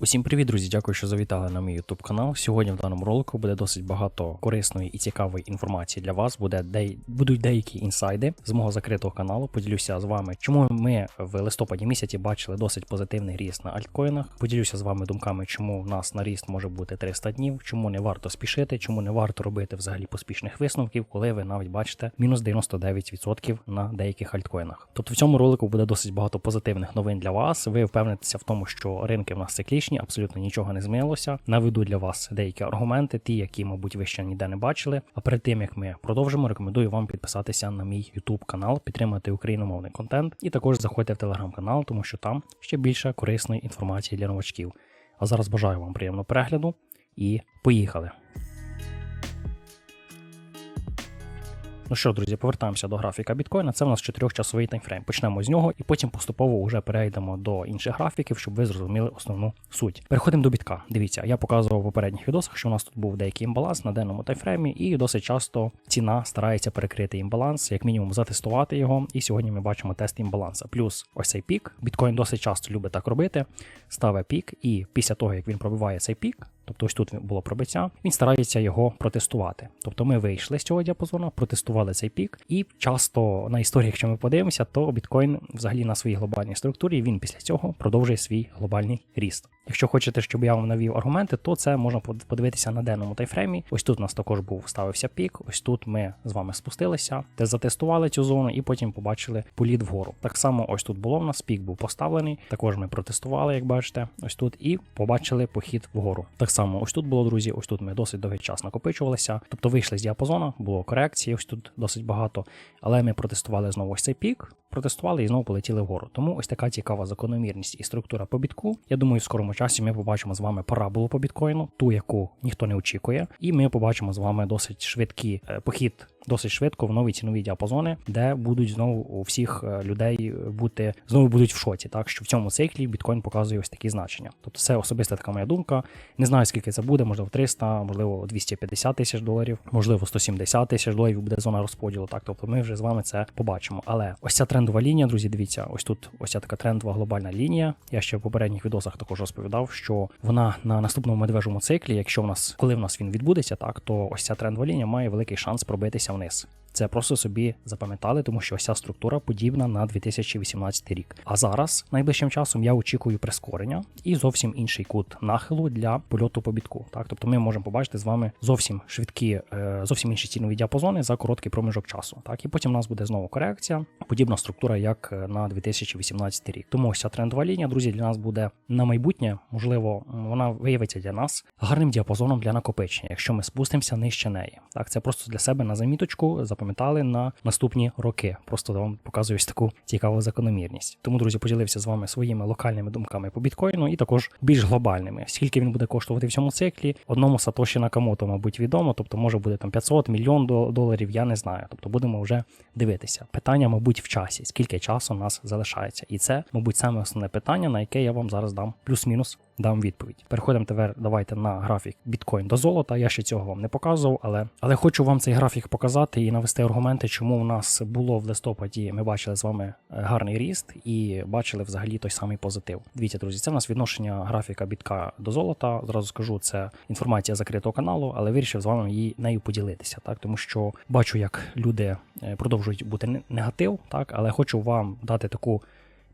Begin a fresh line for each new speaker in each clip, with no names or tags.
Усім привіт, друзі! Дякую, що завітали на мій YouTube канал. Сьогодні в даному ролику буде досить багато корисної і цікавої інформації для вас. Буде де... будуть деякі інсайди з мого закритого каналу. Поділюся з вами, чому ми в листопаді місяці бачили досить позитивний ріст на альткоїнах. Поділюся з вами думками, чому в нас на ріст може бути 300 днів, чому не варто спішити, чому не варто робити взагалі поспішних висновків, коли ви навіть бачите мінус 99% на деяких альткоїнах. Тобто в цьому ролику буде досить багато позитивних новин для вас. Ви впевнитеся в тому, що ринки в нас циклічні, абсолютно нічого не змінилося. Наведу для вас деякі аргументи, ті, які, мабуть, ви ще ніде не бачили. А перед тим як ми продовжимо, рекомендую вам підписатися на мій YouTube канал, підтримати україномовний контент, і також заходьте в телеграм-канал, тому що там ще більше корисної інформації для новачків. А зараз бажаю вам приємного перегляду і поїхали! Ну що, друзі, повертаємося до графіка біткоїна. Це в нас 4-часовий таймфрейм. Почнемо з нього і потім поступово вже перейдемо до інших графіків, щоб ви зрозуміли основну суть. Переходимо до бітка. Дивіться, я показував в попередніх відосах, що у нас тут був деякий імбаланс на денному таймфреймі, і досить часто ціна старається перекрити імбаланс, як мінімум затестувати його. І сьогодні ми бачимо тест імбаланса. Плюс ось цей пік. Біткоін досить часто любить так робити. Ставить пік, і після того, як він пробиває цей пік. Тобто ось тут було пробиття, він старається його протестувати. Тобто ми вийшли з цього діапазону, протестували цей пік, і часто на історії, якщо ми подивимося, то біткоін взагалі на своїй глобальній структурі він після цього продовжує свій глобальний ріст. Якщо хочете, щоб я вам навів аргументи, то це можна подивитися на денному тайфреймі. Ось тут у нас також був ставився пік. Ось тут ми з вами спустилися, де затестували цю зону, і потім побачили політ вгору. Так само, ось тут було в нас пік був поставлений. Також ми протестували, як бачите, ось тут, і побачили похід вгору. Так само, ось тут було, друзі. Ось тут ми досить довгий час накопичувалися. Тобто вийшли з діапазону, було корекції, ось тут досить багато. Але ми протестували знову ось цей пік. Протестували і знову полетіли вгору. Тому ось така цікава закономірність і структура по бітку. Я думаю, в скорому часі ми побачимо з вами параболу по біткоїну, ту, яку ніхто не очікує, і ми побачимо з вами досить швидкий е, похід. Досить швидко в нові цінові діапазони, де будуть знову у всіх е, людей бути знову будуть в шоці. Так що в цьому циклі біткоін показує ось такі значення. Тобто це особиста така моя думка. Не знаю скільки це буде, можливо 300, можливо 250 тисяч доларів, можливо 170 тисяч доларів буде зона розподілу. Так, тобто ми вже з вами це побачимо. Але ось ця трендова лінія, друзі, дивіться, ось тут ось ця така трендова глобальна лінія. Я ще в попередніх відосах також розповідав, що вона на наступному медвежому циклі, якщо в нас коли в нас він відбудеться, так то ось ця трендова лінія має великий шанс пробитися вниз. Це просто собі запам'ятали, тому що ця структура подібна на 2018 рік. А зараз, найближчим часом, я очікую прискорення і зовсім інший кут нахилу для польоту по бітку. Так, тобто ми можемо побачити з вами зовсім швидкі, е, зовсім інші цінові діапазони за короткий проміжок часу. Так, і потім у нас буде знову корекція, подібна структура, як е, на 2018 рік. Тому ось ця трендова лінія, друзі, для нас буде на майбутнє, можливо, вона виявиться для нас гарним діапазоном для накопичення, якщо ми спустимося нижче неї. Так, це просто для себе на заміточку запам'ятали на наступні роки. Просто вам показую ось таку цікаву закономірність. Тому, друзі, поділився з вами своїми локальними думками по біткоїну і також більш глобальними. Скільки він буде коштувати в цьому циклі? Одному Сатоші Накамото, мабуть, відомо, тобто може буде там 500 мільйон доларів, я не знаю. Тобто будемо вже дивитися. Питання, мабуть, в часі, скільки часу у нас залишається. І це, мабуть, саме основне питання, на яке я вам зараз дам плюс-мінус дам відповідь. Переходимо тепер, давайте на графік біткоін до золота. Я ще цього вам не показував, але але хочу вам цей графік показати і навести аргументи, чому у нас було в листопаді. Ми бачили з вами е, гарний ріст і бачили взагалі той самий позитив. Дивіться, друзі, це в нас відношення графіка бітка до золота. Зразу скажу, це інформація закритого каналу, але вирішив з вами її нею поділитися, так тому що бачу, як люди е, продовжують бути негатив, так але хочу вам дати таку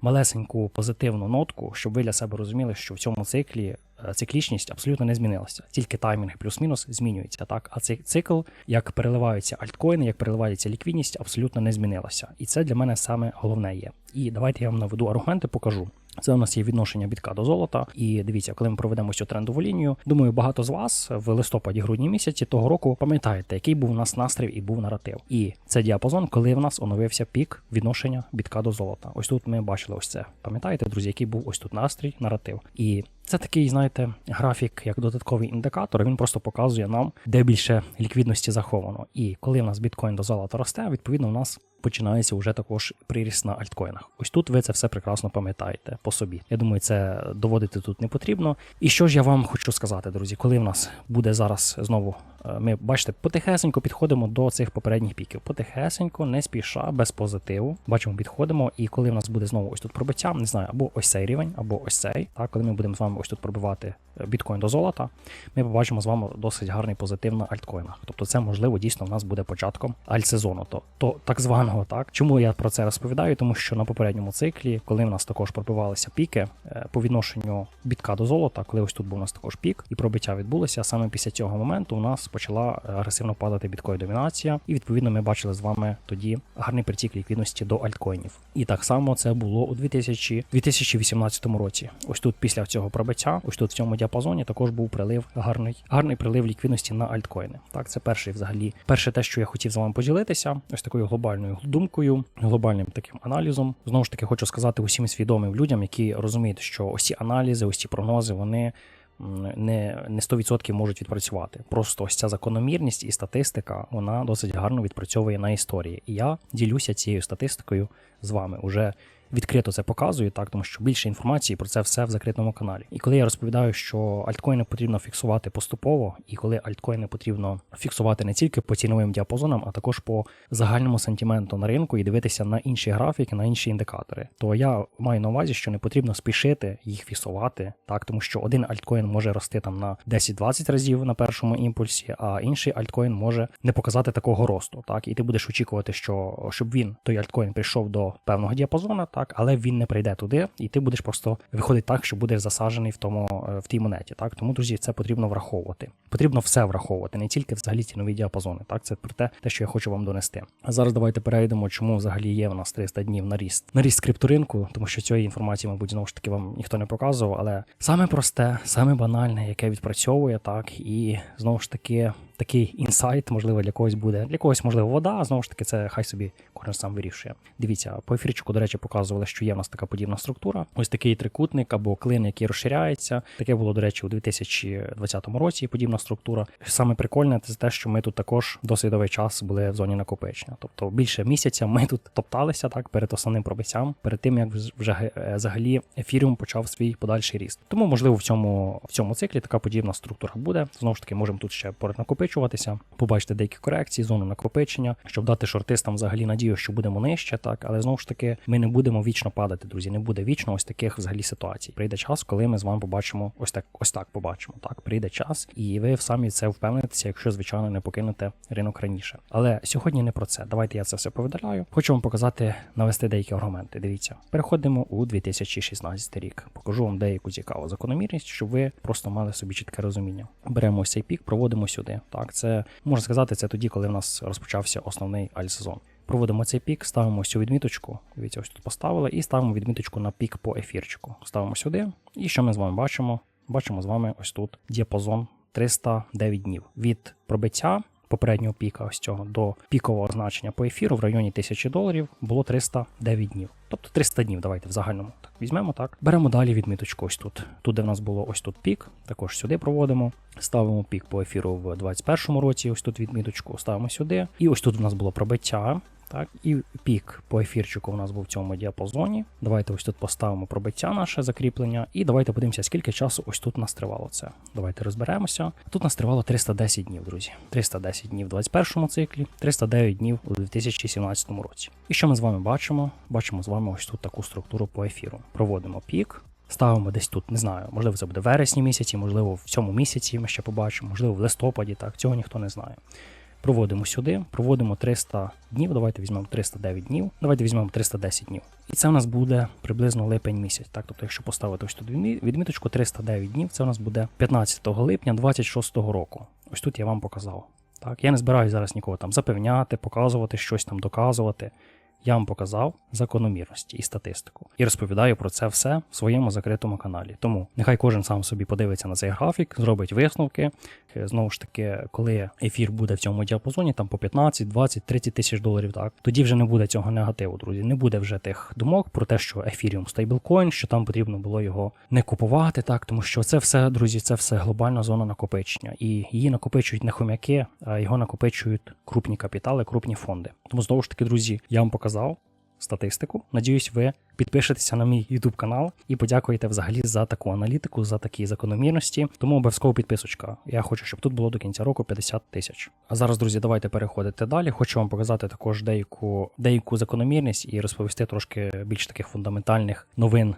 малесеньку позитивну нотку, щоб ви для себе розуміли, що в цьому циклі циклічність абсолютно не змінилася. Тільки таймінг плюс-мінус змінюється. Так, а цей цикл, як переливаються альткоїни, як переливається ліквідність, абсолютно не змінилася. І це для мене саме головне є. І давайте я вам наведу аргументи, покажу. Це у нас є відношення бітка до золота. І дивіться, коли ми проведемо цю трендову лінію. Думаю, багато з вас в листопаді-грудні місяці того року пам'ятаєте, який був у нас настрій і був наратив. І це діапазон, коли в нас оновився пік відношення бітка до золота. Ось тут ми бачили ось це. Пам'ятаєте, друзі, який був ось тут настрій, наратив. І це такий, знаєте, графік як додатковий індикатор. Він просто показує нам, де більше ліквідності заховано. І коли в нас біткоін до золота росте, відповідно, у нас починається вже також приріст на альткоїнах. Ось тут ви це все прекрасно пам'ятаєте по собі. Я думаю, це доводити тут не потрібно. І що ж я вам хочу сказати, друзі, коли в нас буде зараз знову, е, ми бачите, потихесенько підходимо до цих попередніх піків. Потихесенько, не спіша, без позитиву. Бачимо, підходимо. І коли в нас буде знову ось тут пробиття, не знаю, або ось цей рівень, або ось цей. Так, коли ми будемо з вами ось тут пробивати е, біткоін до золота, ми побачимо з вами досить гарний позитив на альткоїнах. Тобто, це можливо дійсно в нас буде початком альтсезону, то, то так званого. Так чому я про це розповідаю? Тому що на попередньому циклі, коли в нас також пробивалися піки е, по відношенню бітка до золота, коли ось тут був у нас також пік і пробиття відбулося, саме після цього моменту у нас почала е, агресивно падати біткоін домінація, і відповідно ми бачили з вами тоді гарний притік ліквідності до альткоїнів. І так само це було у 2000, 2018 році. Ось тут після цього пробиття, ось тут в цьому діапазоні також був прилив гарний, гарний прилив ліквідності на альткоїни. Так, це перший взагалі перше те, що я хотів з вами поділитися, ось такою глобальною думкою, глобальним таким аналізом. Знову ж таки, хочу сказати усім свідомим людям, які розуміють, що ось ці аналізи, ось ці прогнози, вони. Не, не 100% можуть відпрацювати. Просто ось ця закономірність і статистика вона досить гарно відпрацьовує на історії. І я ділюся цією статистикою з вами. Уже відкрито це показую, так тому що більше інформації про це все в закритому каналі. І коли я розповідаю, що альткоїни потрібно фіксувати поступово, і коли альткоїни потрібно фіксувати не тільки по ціновим діапазонам, а також по загальному сентименту на ринку і дивитися на інші графіки, на інші індикатори, то я маю на увазі, що не потрібно спішити їх фіксувати, так тому що один альткоін може рости там на 10-20 разів на першому імпульсі, а інший альткоін може не показати такого росту. Так, і ти будеш очікувати, що щоб він той альткоін прийшов до певного діапазону, так, але він не прийде туди, і ти будеш просто виходить так, що будеш засаджений в тому е, в тій монеті. Так, тому друзі, це потрібно враховувати. Потрібно все враховувати, не тільки взагалі цінові діапазони. Так, це про те, те, що я хочу вам донести. А зараз давайте перейдемо, чому взагалі є в нас 300 днів на ріст на ріст крипторинку, тому що цієї інформації, мабуть, знову ж таки вам ніхто не показував. Але саме просте, саме банальне, яке відпрацьовує, так і знову ж таки. Такий інсайт, можливо, для когось буде. Для когось, можливо, вода, знову ж таки, це хай собі кожен сам вирішує. Дивіться, по ефірчику, до речі, показували, що є в нас така подібна структура. Ось такий трикутник або клин, який розширяється. Таке було, до речі, у 2020 році. Подібна структура. Саме прикольне, це те, що ми тут також досить довгий час були в зоні накопичення. Тобто більше місяця ми тут топталися так перед основним пробиттям, перед тим як вже е, взагалі ефіріум почав свій подальший ріст. Тому, можливо, в цьому в цьому циклі така подібна структура буде. Знову ж таки, можемо тут ще поряд накопичуватися, побачити деякі корекції, зону накопичення, щоб дати шортистам взагалі надію, що будемо нижче, так але знову ж таки ми не будемо вічно падати, друзі. Не буде вічно ось таких взагалі ситуацій. Прийде час, коли ми з вами побачимо ось так, ось так побачимо. Так, прийде час, і ви самі це впевнитеся, якщо звичайно не покинете ринок раніше. Але сьогодні не про це. Давайте я це все повидаляю. Хочу вам показати, навести деякі аргументи. Дивіться, переходимо у 2016 рік. Покажу вам деяку цікаву закономірність, щоб ви просто мали собі чітке розуміння. Беремо цей пік, проводимо сюди. Так, це можна сказати, це тоді, коли в нас розпочався основний альсезон. Проводимо цей пік, ставимо цю відміточку. Дивіться, ось тут поставили, і ставимо відміточку на пік по ефірчику. Ставимо сюди. І що ми з вами бачимо? Бачимо з вами ось тут діапазон 309 днів від пробиття. Попереднього піка ось цього до пікового значення по ефіру в районі 1000 доларів було 309 днів. Тобто 300 днів, давайте в загальному так візьмемо так. Беремо далі відміточку ось тут. Тут, де в нас було ось тут пік, також сюди проводимо. Ставимо пік по ефіру в 2021 році, ось тут відміточку, ставимо сюди. І ось тут у нас було пробиття. Так, і пік по ефірчику у нас був в цьому діапазоні. Давайте ось тут поставимо пробиття наше закріплення. І давайте подивимося, скільки часу ось тут нас тривало це. Давайте розберемося. Тут нас тривало 310 днів, друзі. 310 днів в 21 циклі, 309 днів у 2017 році. І що ми з вами бачимо? Бачимо з вами ось тут таку структуру по ефіру. Проводимо пік. Ставимо десь тут, не знаю, можливо, це буде вересні місяці, можливо, в цьому місяці ми ще побачимо, можливо, в листопаді, так, цього ніхто не знає. Проводимо сюди, проводимо 300 днів. Давайте візьмемо 309 днів. Давайте візьмемо 310 днів. І це у нас буде приблизно липень місяць. Так, тобто, якщо поставити ось тут відміточку 309 днів, це у нас буде 15 липня 26 року. Ось тут я вам показав. Так, я не збираюся зараз нікого там запевняти, показувати щось там, доказувати. Я вам показав закономірності і статистику. І розповідаю про це все в своєму закритому каналі. Тому нехай кожен сам собі подивиться на цей графік, зробить висновки. Е, Знову ж таки, коли ефір буде в цьому діапазоні, там по 15, 20, 30 тисяч доларів, так тоді вже не буде цього негативу, друзі. Не буде вже тих думок про те, що ефіріум стейблкоін, що там потрібно було його не купувати, так тому що це все, друзі, це все глобальна зона накопичення, і її накопичують не хомяки, а його накопичують крупні капітали, крупні фонди. Тому знову ж таки, друзі, я вам показав статистику. Надіюсь, ви підпишетеся на мій YouTube канал і подякуєте взагалі за таку аналітику, за такі закономірності. Тому обов'язково підписочка. Я хочу, щоб тут було до кінця року 50 тисяч. А зараз, друзі, давайте переходити далі. Хочу вам показати також деяку деяку закономірність і розповісти трошки більш таких фундаментальних новин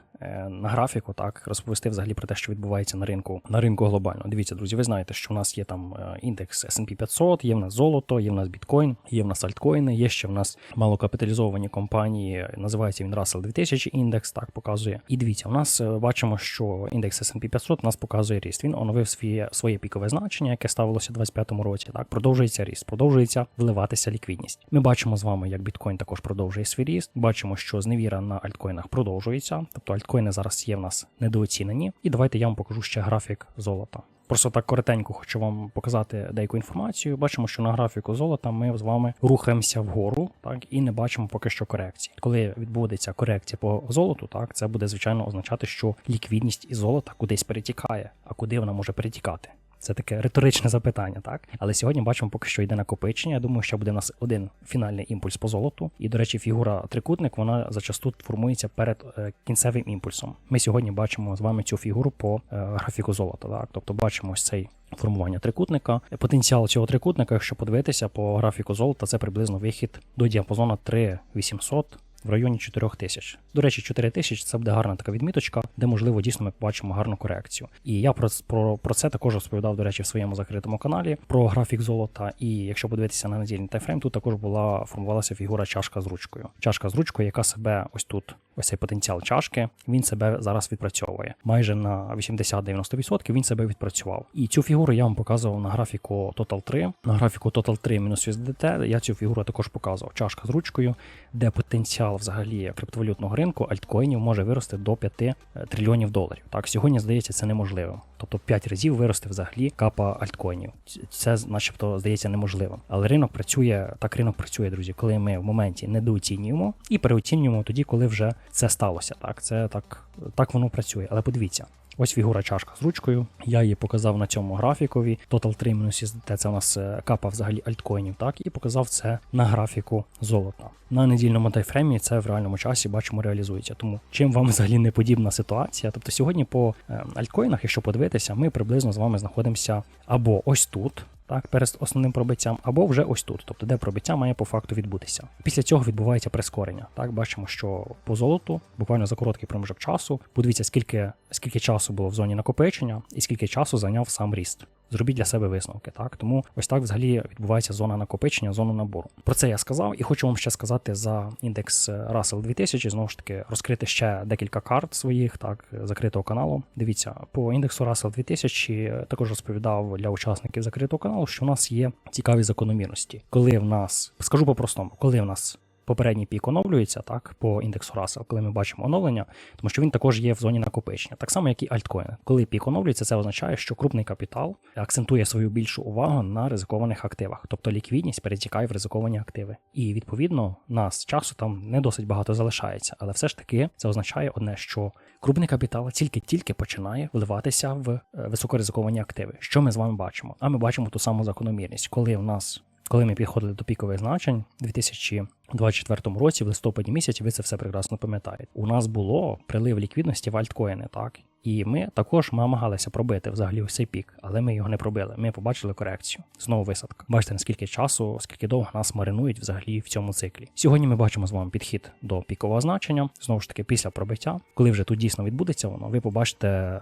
на графіку. Так розповісти взагалі про те, що відбувається на ринку на ринку глобально. Дивіться, друзі, ви знаєте, що в нас є там е, індекс S&P 500, є в нас золото, є в нас біткоін, є в нас альткоїни, є ще в нас малокапіталізовані компанії. Називається він Russell 2000 індекс, так показує. І дивіться, у нас е, бачимо, що індекс S&P 500 у нас показує ріст. Він оновив своє своє пікове значення, яке ставилося у 2025 році. Так продовжується ріст, продовжується вливатися ліквідність. Ми бачимо з вами, як біткоін також продовжує свій ріст. Бачимо, що зневіра на альткоїнах продовжується, тобто альткоїни зараз є в нас недооцінені. І давайте я вам покажу ще графік золота. Просто так коротенько хочу вам показати деяку інформацію. Бачимо, що на графіку золота ми з вами рухаємося вгору, так і не бачимо поки що корекції. Коли відбудеться корекція по золоту, так це буде звичайно означати, що ліквідність із золота кудись перетікає. А куди вона може перетікати? Це таке риторичне запитання, так? Але сьогодні бачимо, поки що йде накопичення. Я думаю, що буде у нас один фінальний імпульс по золоту. І, до речі, фігура трикутник вона зачасту формується перед е, кінцевим імпульсом. Ми сьогодні бачимо з вами цю фігуру по е, графіку золота. Так, тобто бачимо ось цей. Формування трикутника. Потенціал цього трикутника, якщо подивитися по графіку золота, це приблизно вихід до діапазону 3800 в районі 4000. До речі, 4000 це буде гарна така відміточка, де можливо дійсно ми побачимо гарну корекцію. І я про, про, про це також розповідав, до речі, в своєму закритому каналі про графік золота. І якщо подивитися на недільний тайфрейм, тут також була формувалася фігура чашка з ручкою. Чашка з ручкою, яка себе ось тут. Ось цей потенціал чашки, він себе зараз відпрацьовує. Майже на 80-90% він себе відпрацював. І цю фігуру я вам показував на графіку Total 3. На графіку Total 3 мінус USDT я цю фігуру також показував. Чашка з ручкою, де потенціал взагалі криптовалютного ринку альткоїнів може вирости до 5 трильйонів доларів. Так, сьогодні здається, це неможливо. Тобто 5 разів вирости взагалі капа альткоїнів. Це, начебто, здається неможливим. Але ринок працює, так ринок працює, друзі, коли ми в моменті недооцінюємо і переоцінюємо тоді, коли вже це сталося. Так, це так, так воно працює. Але подивіться. Ось фігура чашка з ручкою. Я її показав на цьому графікові. Total 3 USDT це у нас е, капа взагалі альткоїнів, так, і показав це на графіку золота. На недільному тайфреймі це в реальному часі бачимо реалізується. Тому чим вам взагалі не подібна ситуація? Тобто сьогодні по е, альткоїнах, якщо подивитися, ми приблизно з вами знаходимося або ось тут так, перед основним пробиттям, або вже ось тут, тобто де пробиття має по факту відбутися. Після цього відбувається прискорення. Так, бачимо, що по золоту буквально за короткий проміжок часу. Подивіться, скільки скільки часу було в зоні накопичення і скільки часу зайняв сам ріст. Зробіть для себе висновки. Так, тому ось так взагалі відбувається зона накопичення, зона набору. Про це я сказав, і хочу вам ще сказати за індекс Russell 2000, знову ж таки, розкрити ще декілька карт своїх, так, закритого каналу. Дивіться, по індексу Russell 2000 також розповідав для учасників закритого каналу, що у нас є цікаві закономірності. Коли в нас, скажу по-простому, коли в нас попередній пік оновлюється так по індексу Russell, коли ми бачимо оновлення, тому що він також є в зоні накопичення, так само, як і альткоїни. Коли пік оновлюється, це означає, що крупний капітал акцентує свою більшу увагу на ризикованих активах, тобто ліквідність перетікає в ризиковані активи. І відповідно нас часу там не досить багато залишається, але все ж таки це означає одне, що крупний капітал тільки-тільки починає вливатися в високоризиковані активи. Що ми з вами бачимо? А ми бачимо ту саму закономірність, коли в нас коли ми підходили до пікових значень у 2024 році, в листопаді місяці, ви це все прекрасно пам'ятаєте. У нас було прилив ліквідності в альткоїни, так і ми також намагалися пробити взагалі ось цей пік, але ми його не пробили. Ми побачили корекцію. Знову висадка. Бачите, наскільки часу, скільки довго нас маринують взагалі в цьому циклі. Сьогодні ми бачимо з вами підхід до пікового значення. Знову ж таки, після пробиття, коли вже тут дійсно відбудеться воно, ви побачите е,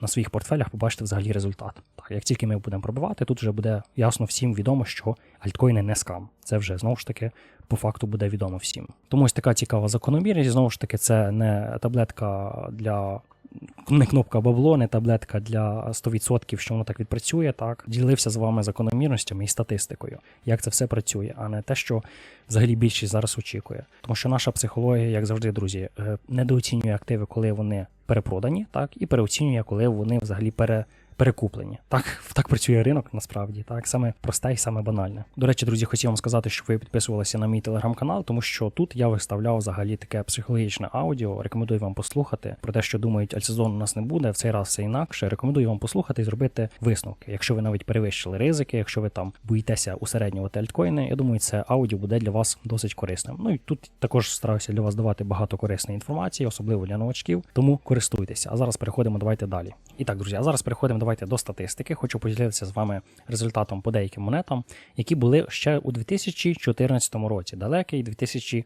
на своїх портфелях, побачите взагалі результат. Так, як тільки ми будемо пробивати, тут вже буде ясно всім відомо, що альткоїни не скам. Це вже знову ж таки по факту буде відомо всім. Тому ось така цікава закономірність. Знову ж таки, це не таблетка для не кнопка бабло, не таблетка для 100%, що воно так відпрацює. Так ділився з вами закономірностями і статистикою, як це все працює, а не те, що взагалі більшість зараз очікує. Тому що наша психологія, як завжди, друзі, е, недооцінює активи, коли вони перепродані, так і переоцінює, коли вони взагалі пере. Перекуплені. Так так працює ринок насправді, так саме просте і саме банальне. До речі, друзі, хотів вам сказати, що ви підписувалися на мій телеграм-канал, тому що тут я виставляв взагалі таке психологічне аудіо. Рекомендую вам послухати про те, що думають, альтсезон у нас не буде. В цей раз все інакше. Рекомендую вам послухати і зробити висновки. Якщо ви навіть перевищили ризики, якщо ви там боїтеся усереднювати альткоїни, я думаю, це аудіо буде для вас досить корисним. Ну і тут також стараюся для вас давати багато корисної інформації, особливо для новачків. Тому користуйтеся. А зараз переходимо. Давайте далі. І так, друзі, а зараз переходимо. Давайте до статистики. Хочу поділитися з вами результатом по деяким монетам, які були ще у 2014 році. Далекий 2014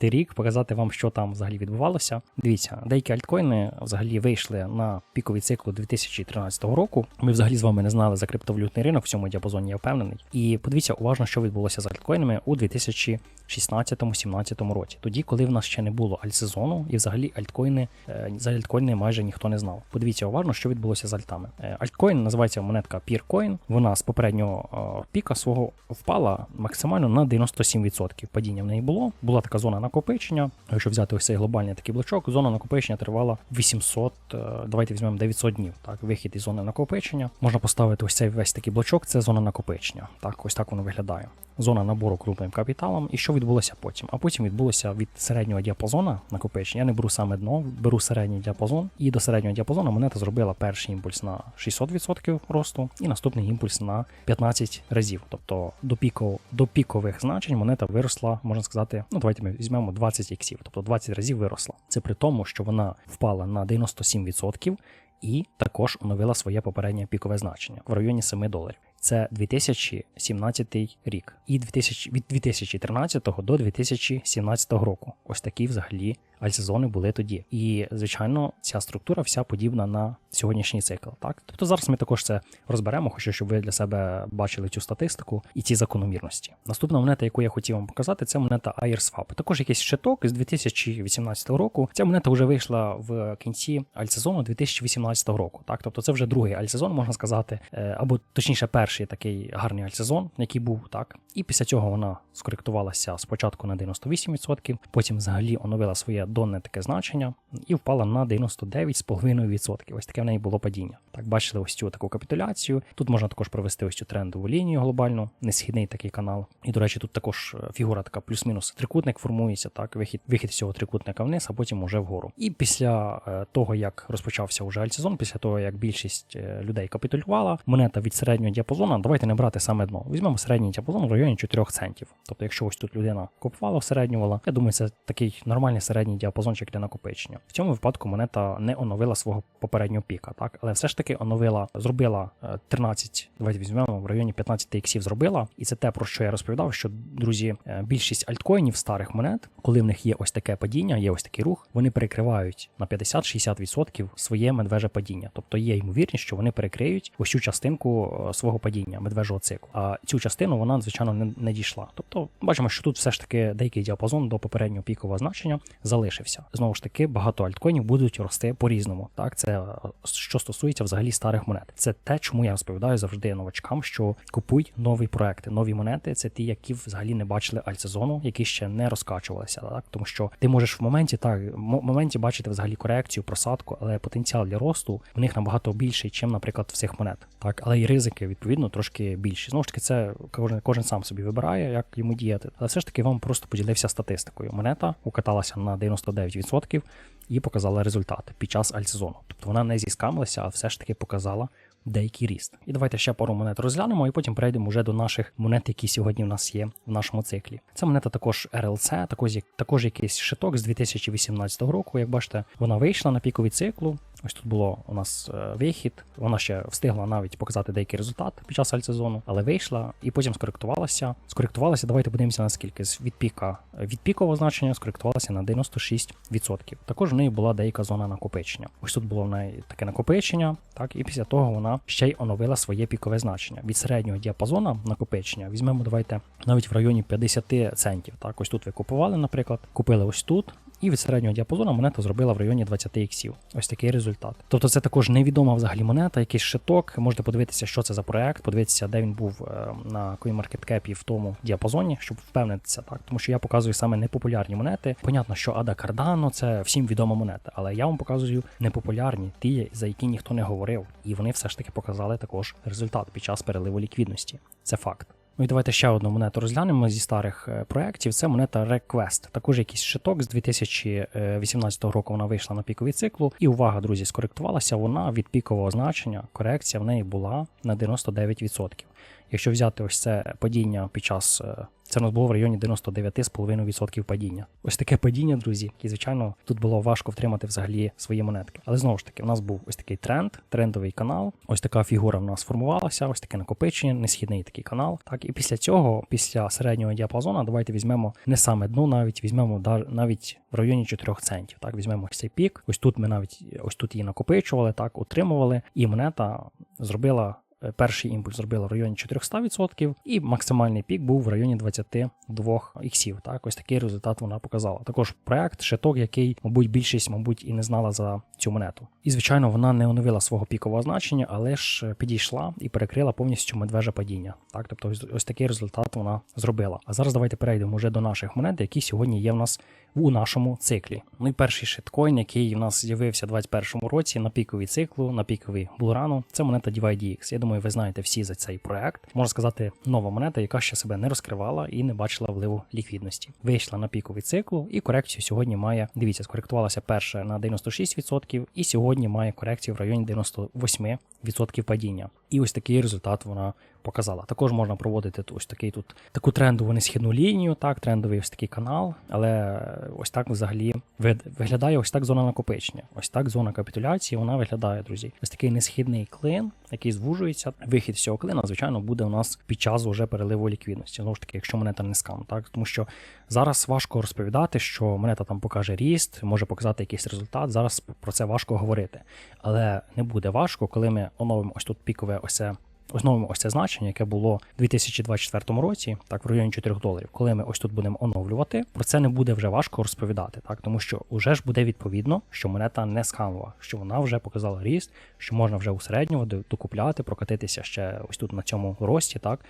рік, показати вам, що там взагалі відбувалося. Дивіться, деякі альткоїни взагалі вийшли на піковий цикл 2013 року. Ми взагалі з вами не знали за криптовалютний ринок в цьому діапазоні, я впевнений. І подивіться уважно, що відбулося з альткоїнами у 2016-17 році. Тоді, коли в нас ще не було альтсезону, і взагалі альткоїни е, за альткоїни майже ніхто не знав. Подивіться уважно, що відбулося з альтами. Е, Альткоін називається монетка Peercoin. Вона з попереднього е, піка свого впала максимально на 97%. Падіння в неї було. Була така зона накопичення. Якщо взяти ось цей глобальний такий блочок, зона накопичення тривала 800, е, давайте візьмемо 900 днів. Так, вихід із зони накопичення. Можна поставити ось цей весь такий блочок, це зона накопичення. Так, ось так воно виглядає. Зона набору крупним капіталом. І що відбулося потім? А потім відбулося від середнього діапазона накопичення. Я не беру саме дно, беру середній діапазон. І до середнього діапазону монета зробила перший імпульс на 600% росту і наступний імпульс на 15 разів. Тобто до піку, до пікових значень монета виросла, можна сказати, ну давайте ми візьмемо 20 іксів, тобто 20 разів виросла. Це при тому, що вона впала на 97% і також оновила своє попереднє пікове значення в районі 7 доларів. Це 2017 рік, і 2000, від 2013 до 2017 року. Ось такі взагалі альтсезони були тоді. І звичайно, ця структура вся подібна на сьогоднішній цикл. Так, тобто зараз ми також це розберемо, хочу, щоб ви для себе бачили цю статистику і ці закономірності. Наступна монета, яку я хотів вам показати, це монета AirSwap. Також якийсь щиток з 2018 року. Ця монета вже вийшла в кінці альтсезону 2018 року. Так, тобто це вже другий альтсезон, можна сказати, е, або точніше, перший такий гарний альтсезон, який був так. І після цього вона скоректувалася спочатку на 98%, потім взагалі оновила своє донне таке значення і впала на 99,5%. Ось таке в неї було падіння. Так, бачили ось цю таку капітуляцію. Тут можна також провести ось цю трендову лінію глобальну, несхідний такий канал. І, до речі, тут також е, фігура така плюс-мінус трикутник формується, так, вихід вихід цього трикутника вниз, а потім уже вгору. І після е, того, як розпочався уже альтсезон, після того, як більшість е, людей капітулювала, монета від середнього діапазону, давайте не брати саме дно. Візьмемо середній діапазон в районі 4 центів. Тобто, якщо ось тут людина купувала, всереднювала, я думаю, це такий нормальний середній діапазончик для накопичення. В цьому випадку монета не оновила свого попереднього піка, так, але все ж таки оновила, зробила 13, давайте візьмемо в районі 15 іксів зробила. І це те, про що я розповідав, що друзі, е, більшість альткоїнів старих монет, коли в них є ось таке падіння, є ось такий рух, вони перекривають на 50-60% своє медвеже падіння. Тобто є ймовірність, що вони перекриють ось цю частинку е, свого падіння медвежого циклу. А цю частину вона, звичайно, не, не дійшла. Тобто, бачимо, що тут все ж таки деякий діапазон до попереднього пікового значення залишився. Знову ж таки, багато альткоїнів будуть рости по-різному. Так, це е, що стосується взагалі старих монет. Це те, чому я розповідаю завжди новачкам, що купуй нові проекти, нові монети. Це ті, які взагалі не бачили альтсезону, які ще не розкачувалися. Так, тому що ти можеш в моменті так в моменті бачити взагалі корекцію, просадку, але потенціал для росту в них набагато більший, ніж, наприклад, в цих монет. Так, але і ризики відповідно трошки більші. Знову ж таки, це кожен кожен сам собі вибирає, як йому діяти. Але все ж таки вам просто поділився статистикою. Монета укаталася на 99% і показала результат під час альтсезону. Тобто вона не зіскамилася, а все ж таки показала деякий ріст. І давайте ще пару монет розглянемо, і потім перейдемо вже до наших монет, які сьогодні в нас є в нашому циклі. Це монета також RLC, також, також якийсь шиток з 2018 року. Як бачите, вона вийшла на піковий циклу. Ось тут було у нас е, вихід. Вона ще встигла навіть показати деякий результат під час альтсезону, але вийшла і потім скоректувалася. Скоректувалася, давайте подивимося наскільки з від піка від пікового значення скоректувалася на 96%. Також в неї була деяка зона накопичення. Ось тут було в неї таке накопичення, так і після того вона ще й оновила своє пікове значення. Від середнього діапазона накопичення візьмемо, давайте навіть в районі 50 центів. Так, ось тут ви купували, наприклад, купили ось тут. І від середнього діапазону монета зробила в районі 20 іксів. Ось такий результат. Тобто це також невідома взагалі монета, якийсь шиток. Можете подивитися, що це за проект, подивитися, де він був е, на CoinMarketCap і в тому діапазоні, щоб впевнитися так. Тому що я показую саме непопулярні монети. Понятно, що Ада Cardano це всім відома монета, але я вам показую непопулярні, ті, за які ніхто не говорив. І вони все ж таки показали також результат під час переливу ліквідності. Це факт. Ну і давайте ще одну монету розглянемо зі старих е, проєктів. Це монета Request. Також якийсь шиток з 2018 року вона вийшла на піковий циклу. І увага, друзі, скоректувалася вона від пікового значення. Корекція в неї була на 99%. Якщо взяти ось це падіння під час. е, Це у нас було в районі 99,5% падіння. Ось таке падіння, друзі, і звичайно тут було важко втримати взагалі свої монетки. Але знову ж таки, у нас був ось такий тренд, трендовий канал. Ось така фігура в нас сформувалася, ось таке накопичення, несхідний такий канал. Так, і після цього, після середнього діапазону, давайте візьмемо не саме дно, навіть візьмемо навіть в районі 4 центів. Так, візьмемо ось цей пік. Ось тут ми навіть ось тут її накопичували, так, утримували, і монета зробила. Е, Перший імпульс зробила в районі 400%, і максимальний пік був в районі 22 іксів. Так, ось такий результат вона показала. Також проект, шиток, який, мабуть, більшість, мабуть, і не знала за цю монету. І звичайно, вона не оновила свого пікового значення, але ж е, підійшла і перекрила повністю медвеже падіння. Так, тобто ось, такий результат вона зробила. А зараз давайте перейдемо вже до наших монет, які сьогодні є в нас у нашому циклі. Ну і перший шиткоін, який в нас з'явився у 2021 році на піковий циклу, на піковий булрану, це монета DYDX. Я думаю, ви знаєте всі за цей проект. Можна сказати, нова монета, яка ще себе не розкривала і не бачила вливу ліквідності. Вийшла на піковий цикл і корекцію сьогодні має. Дивіться, скоректувалася перша на 96%, і сьогодні має корекцію в районі 98% падіння. І ось такий результат вона показала. Також можна проводити ось такий тут таку трендову несхідну лінію, так, трендовий ось такий канал, але ось так взагалі виглядає ось так зона накопичення. Ось так зона капітуляції вона виглядає, друзі. Ось такий несхідний клин, який звужується. Вихід з цього клина, звичайно, буде у нас під час уже переливу ліквідності. Знову ж таки, якщо монета не скам, так тому що зараз важко розповідати, що монета там покаже ріст, може показати якийсь результат. Зараз про це важко говорити, але не буде важко, коли ми оновимо ось тут пікове ось Основимо ось це значення, яке було у 2024 році, так в районі 4 доларів. Коли ми ось тут будемо оновлювати, про це не буде вже важко розповідати, так тому що вже ж буде відповідно, що монета не скамова, що вона вже показала ріст, що можна вже у середнього до- докупляти, прокатитися ще ось тут на цьому рості. Так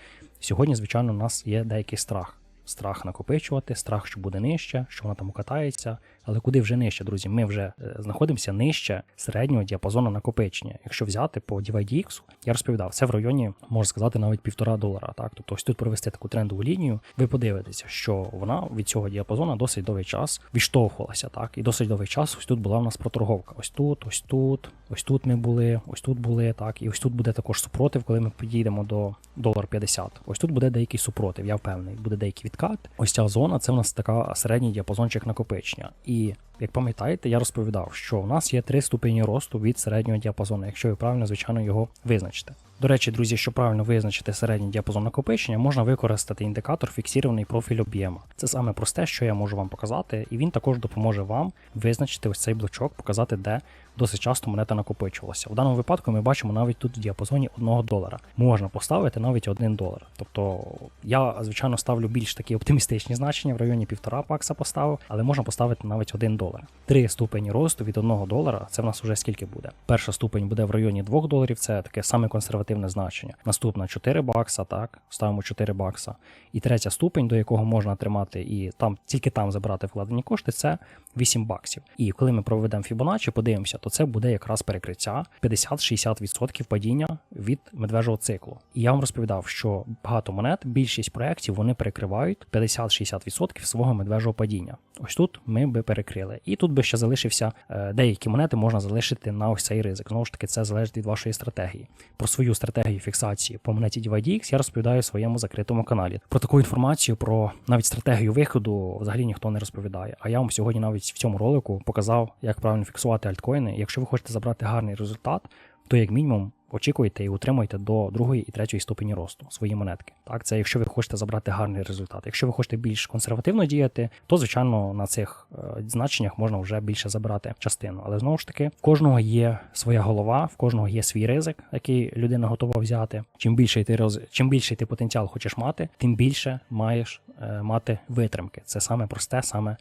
сьогодні, звичайно, у нас є деякий страх. Страх накопичувати, страх, що буде нижче, що вона там укатається. Але куди вже нижче, друзі? Ми вже е, знаходимося нижче середнього діапазону накопичення. Якщо взяти по DYDX, я розповідав, це в районі, можна сказати, навіть півтора долара. Так, тобто ось тут провести таку трендову лінію, ви подивитеся, що вона від цього діапазону досить довгий час відштовхувалася. Так, і досить довгий час ось тут була в нас проторговка. Ось тут, ось тут, ось тут ми були, ось тут були, так, і ось тут буде також супротив, коли ми підійдемо до долар 50. Ось тут буде деякий супротив, я впевнений, буде деякий відкат. Ось ця зона це в нас така середній діапазончик накопичення. І be як пам'ятаєте, я розповідав, що у нас є три ступені росту від середнього діапазону, якщо ви правильно, звичайно, його визначите. До речі, друзі, щоб правильно визначити середній діапазон накопичення, можна використати індикатор фіксований профіль об'єму. Це саме просте, що я можу вам показати, і він також допоможе вам визначити ось цей блочок, показати, де досить часто монета накопичувалася. В даному випадку ми бачимо навіть тут в діапазоні 1 долара. Можна поставити навіть 1 долар. Тобто я, звичайно, ставлю більш такі оптимістичні значення, в районі 1,5 бакса поставив, але можна поставити навіть 1 долар. Три ступені росту від 1 долара це в нас вже скільки буде. Перша ступень буде в районі 2 доларів, це таке саме консервативне значення. Наступна 4 бакса, так, ставимо 4 бакса. І третя ступень, до якого можна тримати і там тільки там забирати вкладені кошти, це 8 баксів. І коли ми проведемо Fibonacci, подивимося, то це буде якраз перекриття 50-60% падіння від медвежого циклу. І я вам розповідав, що багато монет, більшість проєктів вони перекривають 50-60% свого медвежого падіння. Ось тут ми би перекрили. І тут би ще залишився е, деякі монети можна залишити на ось цей ризик. Знову ж таки, це залежить від вашої стратегії. Про свою стратегію фіксації по монеті DYDX я розповідаю в своєму закритому каналі. Про таку інформацію, про навіть стратегію виходу взагалі ніхто не розповідає. А я вам сьогодні навіть в цьому ролику показав, як правильно фіксувати альткоїни. Якщо ви хочете забрати гарний результат, то як мінімум очікуйте і утримуйте до другої і третьої ступені росту свої монетки. Так, це якщо ви хочете забрати гарний результат. Якщо ви хочете більш консервативно діяти, то звичайно на цих е, значеннях можна вже більше забирати частину. Але знову ж таки, в кожного є своя голова, в кожного є свій ризик, який людина готова взяти. Чим більший ти роз... чим більший ти потенціал хочеш мати, тим більше маєш е, мати витримки. Це саме просте, саме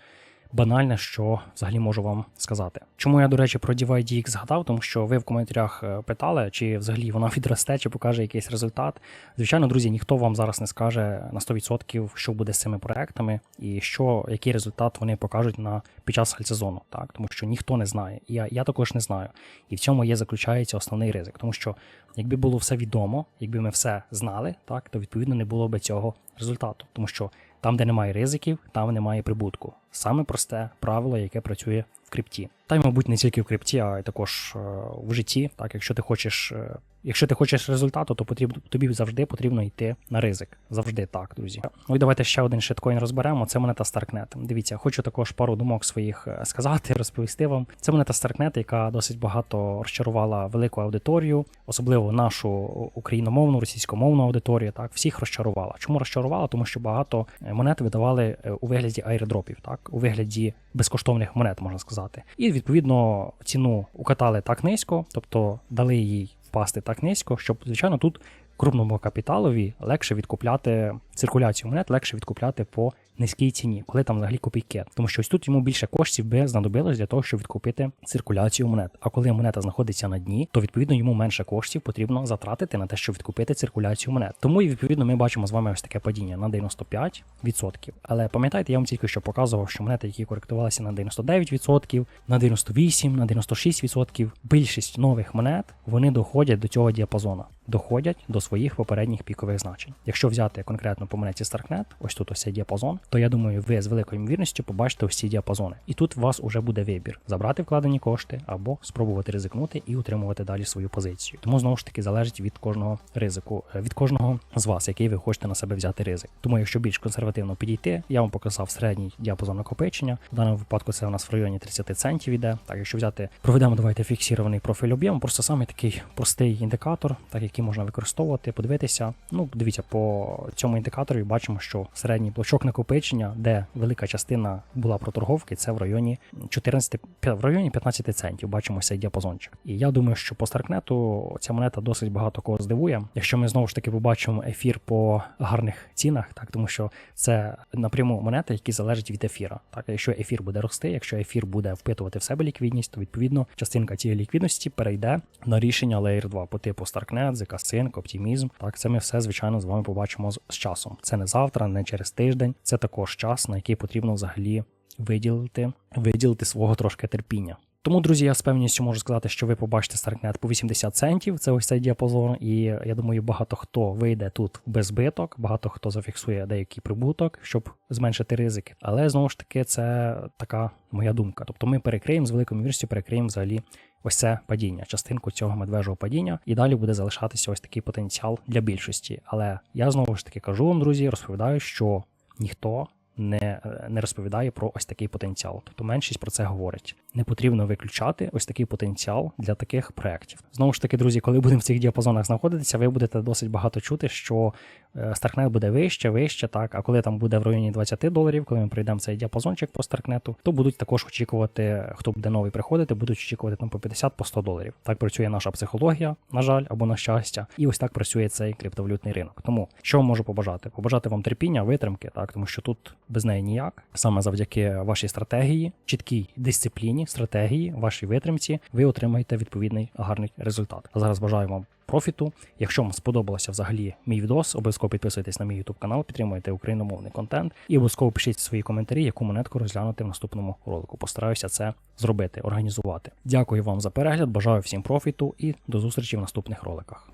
банальне, що взагалі можу вам сказати. Чому я, до речі, про DYDX згадав, тому що ви в коментарях е, питали, чи взагалі вона відросте, чи покаже якийсь результат. Звичайно, друзі, ніхто вам зараз не скаже на 100%, що буде з цими проектами і що, який результат вони покажуть на під час альтсезону, так тому що ніхто не знає. Я, я також не знаю. І в цьому є заключається основний ризик, тому що якби було все відомо, якби ми все знали, так то відповідно не було би цього результату, тому що там, де немає ризиків, там немає прибутку. Саме просте правило, яке працює в крипті. Та й, мабуть, не тільки в крипті, а й також е, в житті. Так, якщо ти хочеш, е, якщо ти хочеш результату, то потрібно тобі завжди потрібно йти на ризик. Завжди так, друзі. Ну і давайте ще один шиткоін розберемо. Це монета Starknet. Дивіться, хочу також пару думок своїх е, сказати, розповісти вам. Це монета Starknet, яка досить багато розчарувала велику аудиторію, особливо нашу україномовну, російськомовну аудиторію. Так, всіх розчарувала. Чому розчарувала? Тому що багато монет видавали у вигляді айрдропів, так, у вигляді безкоштовних монет, можна сказати. І відповідно ціну укатали так низько, тобто дали їй впасти так низько, щоб, звичайно, тут крупному капіталові легше відкупляти циркуляцію монет, легше відкупляти по низькій ціні, коли там взагалі копійки. Тому що ось тут йому більше коштів би знадобилось для того, щоб відкупити циркуляцію монет. А коли монета знаходиться на дні, то відповідно йому менше коштів потрібно затратити на те, щоб відкупити циркуляцію монет. Тому і відповідно ми бачимо з вами ось таке падіння на 95%. Але пам'ятаєте, я вам тільки що показував, що монети, які коректувалися на 99%, на 98%, на 96%, більшість нових монет вони доходять до цього діапазону, доходять до своїх попередніх пікових значень. Якщо взяти конкретно по монеті Starknet, ось тут ось цей діапазон, то я думаю, ви з великою ймовірністю побачите ось ці діапазони. І тут у вас уже буде вибір: забрати вкладені кошти або спробувати ризикнути і утримувати далі свою позицію. Тому знову ж таки залежить від кожного ризику, е, від кожного з вас, який ви хочете на себе взяти ризик. Тому, якщо більш консервативно підійти, я вам показав середній діапазон накопичення. В даному випадку це у нас в районі 30 центів іде. Так, якщо взяти, проведемо, давайте фіксірований профіль об'єму, просто саме такий простий індикатор, так який можна використовувати, подивитися. Ну, дивіться, по цьому індикаторі бачимо, що середній блочок накопичення, де велика частина була проторговки, це в районі 14, в районі 15 центів. Бачимо цей діапазончик. І я думаю, що по Старкнету ця монета досить багато кого здивує. Якщо ми знову ж таки побачимо ефір по гарних цінах, так тому що це напряму монета, які залежать від ефіра. Так, якщо ефір буде рости, якщо ефір буде впитувати в себе ліквідність, то відповідно частинка цієї ліквідності перейде на рішення Layer 2 по типу Starknet, ZK Sync, Optimism. Так, це ми все звичайно з вами побачимо з, з часом. Це не завтра, не через тиждень. Це також час, на який потрібно взагалі виділити, виділити свого трошки терпіння. Тому, друзі, я з певністю можу сказати, що ви побачите Starknet по 80 центів. Це ось цей діапазон, і я думаю, багато хто вийде тут без збиток, багато хто зафіксує деякий прибуток, щоб зменшити ризики. Але знову ж таки, це така моя думка. Тобто ми перекриємо з великою ймовірністю, перекриємо взагалі ось це падіння, частинку цього медвежого падіння, і далі буде залишатися ось такий потенціал для більшості. Але я знову ж таки кажу вам, друзі, розповідаю, що ніхто не не розповідає про ось такий потенціал. Тобто меншість про це говорить. Не потрібно виключати ось такий потенціал для таких проєктів. Знову ж таки, друзі, коли будемо в цих діапазонах знаходитися, ви будете досить багато чути, що Старкнет буде вище, вище, так. А коли там буде в районі 20 доларів, коли ми пройдемо цей діапазончик по Старкнету, то будуть також очікувати, хто буде новий приходити, будуть очікувати там по 50 по 100 доларів. Так працює наша психологія, на жаль, або на щастя, і ось так працює цей криптовалютний ринок. Тому що можу побажати? Побажати вам терпіння, витримки, так тому що тут без неї ніяк. Саме завдяки вашій стратегії, чіткій дисципліні, стратегії, вашій витримці, ви отримаєте відповідний гарний результат. А зараз бажаю вам профіту. Якщо вам сподобалося взагалі мій відос, обов'язково підписуйтесь на мій YouTube канал, підтримуйте україномовний контент і обов'язково пишіть свої коментарі, яку монетку розглянути в наступному ролику. Постараюся це зробити, організувати. Дякую вам за перегляд, бажаю всім профіту і до зустрічі в наступних роликах.